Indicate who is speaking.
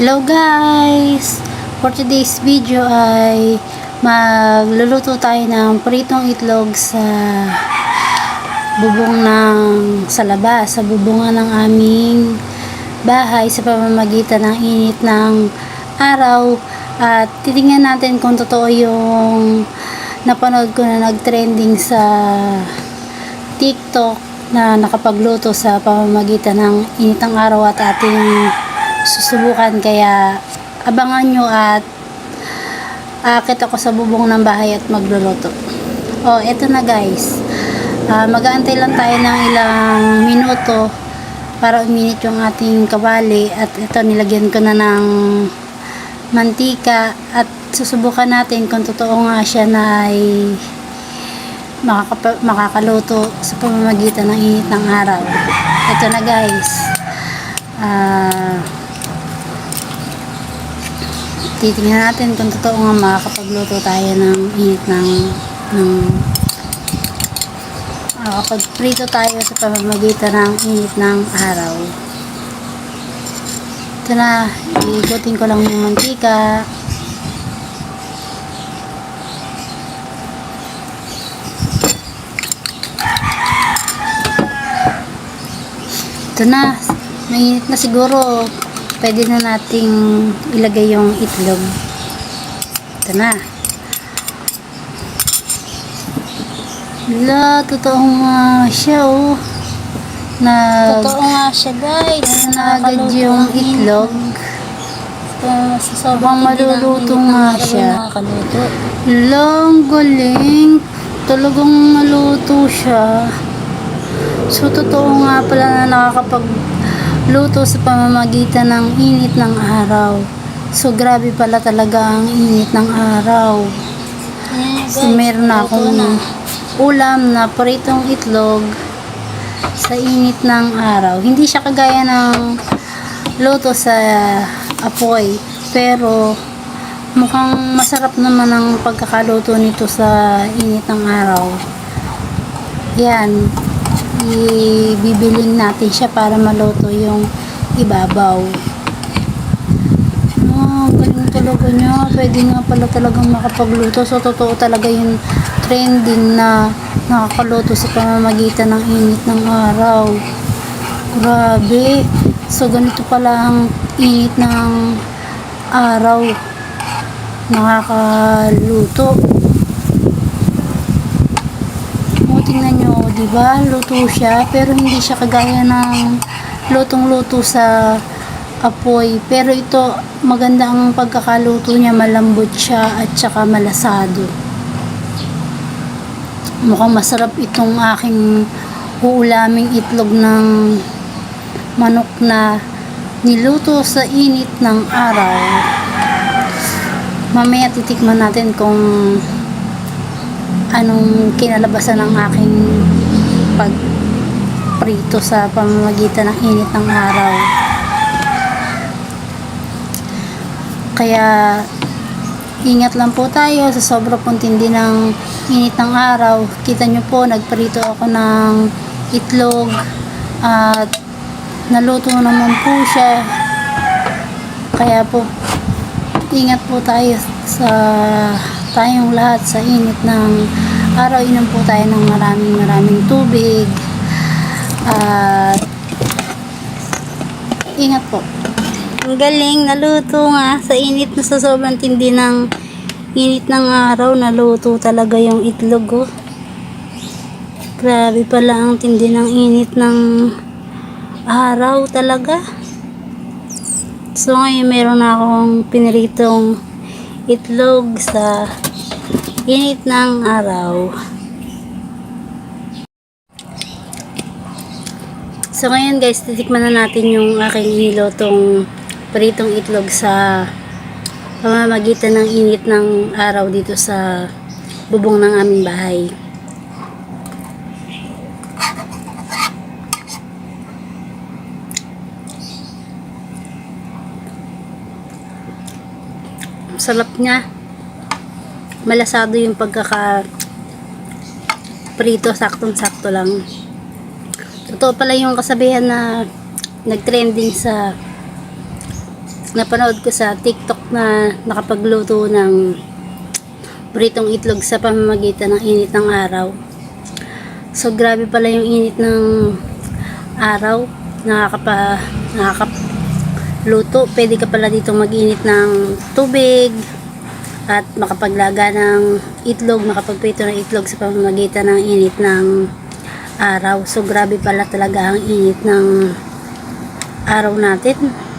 Speaker 1: Hello guys! For today's video ay magluluto tayo ng pritong itlog sa bubong ng sa labas, sa bubungan ng aming bahay sa pamamagitan ng init ng araw at titingnan natin kung totoo yung napanood ko na nag-trending sa TikTok na nakapagluto sa pamamagitan ng init ng araw at ating susubukan. Kaya abangan nyo at akit ako sa bubong ng bahay at magluluto. Oh eto na guys. Ah, mag-aantay lang tayo ng ilang minuto para uminit yung ating kawali. At ito nilagyan ko na ng mantika. At susubukan natin kung totoo nga siya na ay makakapa- makakaluto sa pamamagitan ng init ng araw. Ito na guys. Ah titingnan natin kung totoo nga makakapagluto tayo ng init ng, ng makakapagprito tayo sa pamamagitan ng init ng araw. Ito na, iikutin ko lang yung mantika. Ito na, mainit na siguro. Pwede na nating ilagay yung itlog. Ito na. Wala, totoo nga siya oh. Nag,
Speaker 2: Totoo nga siya guys.
Speaker 1: na agad yung itlog. Habang maluluto nga siya. Lang, galing. Talagang naluto siya. So, totoo nga pala na nakakapagluto sa pamamagitan ng init ng araw. So, grabe pala talaga ang init ng araw.
Speaker 2: Ayan,
Speaker 1: So, meron na
Speaker 2: luto
Speaker 1: akong ulam na pritong itlog sa init ng araw. Hindi siya kagaya ng luto sa apoy, pero mukhang masarap naman ang pagkakaluto nito sa init ng araw. Yan, ibibiling natin siya para maluto yung ibabaw. Ang galing talaga niya. Pwede nga pala talagang makapagluto. So, totoo talaga yung trending na nakakaluto sa pamamagitan ng init ng araw. Grabe. So, ganito pala ang init ng araw. Nakakaluto. Tingnan nyo, di ba? Luto siya, pero hindi siya kagaya ng lutong-luto sa apoy. Pero ito, maganda ang pagkakaluto niya, malambot siya at saka malasado. Mukhang masarap itong aking uulaming itlog ng manok na niluto sa init ng araw. Mamaya titikman natin kung anong kinalabasan ng aking pagprito sa pamamagitan ng init ng araw. Kaya ingat lang po tayo sa sobra pong tindi ng init ng araw. Kita nyo po, nagprito ako ng itlog at naluto naman po siya. Kaya po, ingat po tayo sa tayong lahat sa init ng araw. Inom po tayo ng maraming maraming tubig. At ingat po. Ang galing, naluto nga sa init na sa sobrang tindi ng init ng araw, naluto talaga yung itlog oh. Grabe pala ang tindi ng init ng araw talaga. So ngayon meron na akong piniritong itlog sa init ng araw. So ngayon guys, titikman na natin yung aking nilotong pritong itlog sa pamamagitan ng init ng araw dito sa bubong ng aming bahay. Sarap niya. Malasado yung pagkaka prito, saktong-sakto lang. Totoo pala yung kasabihan na nagtrending sa napanood ko sa TikTok na nakapagluto ng britong itlog sa pamamagitan ng init ng araw. So grabe pala yung init ng araw. Nakakapa nakakapluto. Pwede ka pala dito mag-init ng tubig at makapaglaga ng itlog, makapagprito ng itlog sa pamamagitan ng init ng araw. So grabe pala talaga ang init ng araw natin.